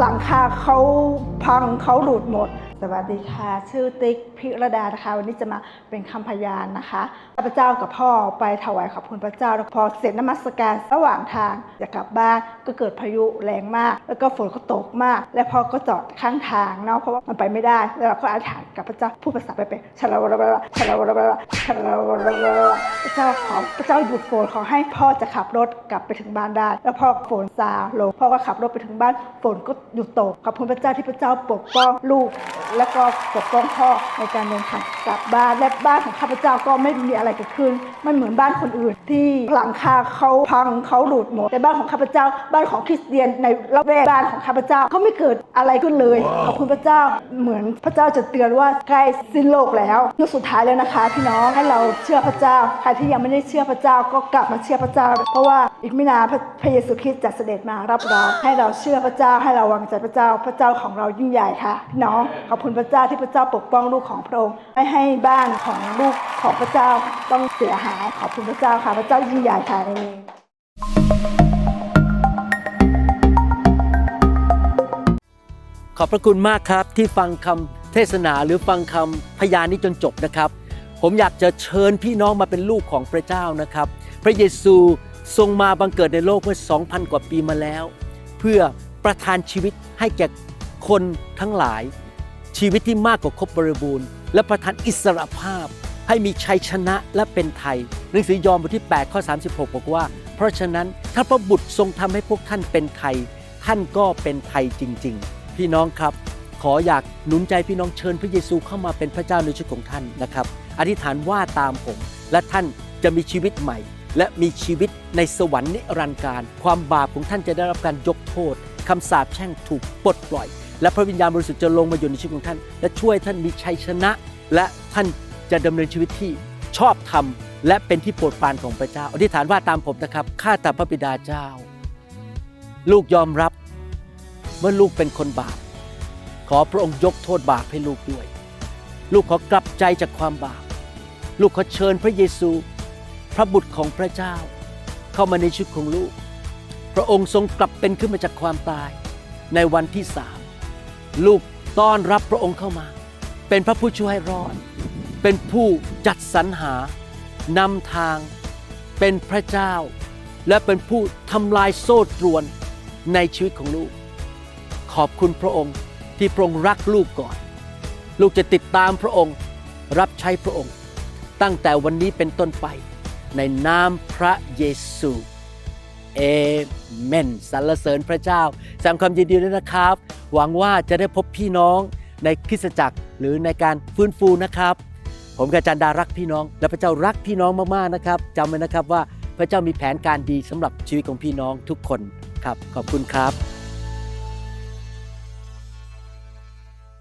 หลังคาเขาพังเขาหลุดหมด สวัสดีค่ะ ชื่อติ๊กพิรดานะคะ วันนี้จะมาเป็นคำพยานนะคะข้าพเจ้ากับพ่อไปถวายขอบคุณพระเจ้าแล้วพอเสร็จนมัสการระหว่างทางจะกลับบ้านก็เกิดพายุแรงมาก แล้วก็ฝนก็ตกมาก และพ่อก็จอดข้างทางเนาะเพราะว่ามันไปไม่ได้แล้วเราก็อธิษฐานกับพระเจ้าพูดภาษาไปเป็นชะลาวะระชะลาวะระชะลาวะระพระเจ้าขอพระเจ้าหยุดฝนขอให้พ่อจะขับรถกลับไปถึงบ้านได้ แล้วพอฝนซาลงพ่อก็ขับรถไปถึงบ้านฝนก็หยุดตกขอบคุณพระเจ้าที่พระเจ้าปกป้องลูกและก็ปกป้องพ่อในการเดินทางกลับบ้านและบ้านของข้าพเจ้าก็ไม่มีอะไรเกิดขึ้นมันเหมือนบ้านคนอื่น ที่หลังคาเขาพังเขาหลุดหมดแต่บ้านของข้าพเจ้า บ้านของคริสเตียนในละแวกบ้านของข้าพเจ้าก็ไม่เกิดอะไรขึ้นเลยขอบคุณพระเจ้าเหมือนพระเจ้าจะเตือนว่าใกล้สิ้นโลกแล้วยกสุดท้ายแล้วนะคะพี่น้องให้เราเชื่อพระเจ้าใครที่ยังไม่ได้เชื่อพระเจ้าก็กลับมาเชื่อพระเจ้า เพราะว่าอีกไม่นานพระพระเยซูคริสต์จะเสด็จมารับเราให้เราเชื่อพระเจ้าให้เราวางใจพระเจ้า พระเจ้าของเรายิ่งใหญ่ค่ะพี่น้องขอบคุณพระเจ้าที่พระเจ้าปกป้องลูกของพระองค์ไม่ให้บ้านของลูกของพระเจ้าต้องเสียหายขอบคุณพระเจ้าค่ะพระเจ้ายิ่งใหญ่ค่ะในนี้ขอบพระคุณมากครับที่ฟังคำเทศนาหรือฟังคำพยานนี้จนจบนะครับ ผมอยากจะเชิญพี่น้องมาเป็นลูกของพระเจ้านะครับ พระเยซูทรงมาบังเกิดในโลกเมื่อ 2,000 กว่าปีมาแล้ว เพื่อประทานชีวิตให้แก่คนทั้งหลาย ชีวิตที่มากกว่าครบบริบูรณ์ และประทานอิสรภาพ ให้มีชัยชนะและเป็นไทย หนังสือยอห์นบทที่ 8 ข้อ 36 บอกว่า เพราะฉะนั้นถ้าพระบุตรทรงทำให้พวกท่านเป็นไทย ท่านก็เป็นไทยจริง ๆ พี่น้องครับ ขออยากหนุนใจพี่น้องเชิญพระเยซูเข้ามาเป็นพระเจ้าในชีวิตของท่านนะครับ อธิษฐานว่าตามผม และท่านจะมีชีวิตใหม่ และมีชีวิตในสวรรค์นิรันดร์การ ความบาปของท่านจะได้รับการยกโทษคำสาปแช่งถูกปลดปล่อย และพระวิญญาณบริสุทธิ์จะลงมาอยู่ในชีวิตของท่าน และช่วยท่านมีชัยชนะ และท่าน จะดำเนินชีวิตที่ชอบธรรมและเป็นที่โปรดปรานของพระเจ้า อธิษฐานว่าตามผมนะครับ ข้าแต่พระบิดาเจ้า ลูกยอมรับว่าลูกเป็นคนบาป ขอพระองค์ยกโทษบาปให้ลูกด้วย ลูกขอกลับใจจากความบาป ลูกขอเชิญพระเยซู พระบุตรของพระเจ้า เข้ามาในชีวิตของลูก พระองค์ทรงกลับเป็นขึ้นมาจากความตายในวันที่สามลูกต้อนรับพระองค์เข้ามา เป็นพระผู้ช่วยให้รอด เป็นผู้จัดสรรหานำทาง เป็นพระเจ้า และเป็นผู้ทำลายโซ่ตรวนในชีวิตของลูก ขอบคุณพระองค์ที่พระองค์รักลูกก่อน ลูกจะติดตามพระองค์รับใช้พระองค์ ตั้งแต่วันนี้เป็นต้นไป ในนามพระเยซูเอเมนสรรเสริญพระเจ้าแสดงความยินดีด้วยนะครับ หวังว่าจะได้พบพี่น้องในคริสตจักรหรือในการฟื้นฟูนะครับ ผมกับอาจารย์ดารักพี่น้อง และพระเจ้ารักพี่น้องมากๆนะครับจำไว้นะครับว่าพระเจ้ามีแผนการดีสำหรับชีวิตของพี่น้องทุกคนครับ ขอบคุณครับ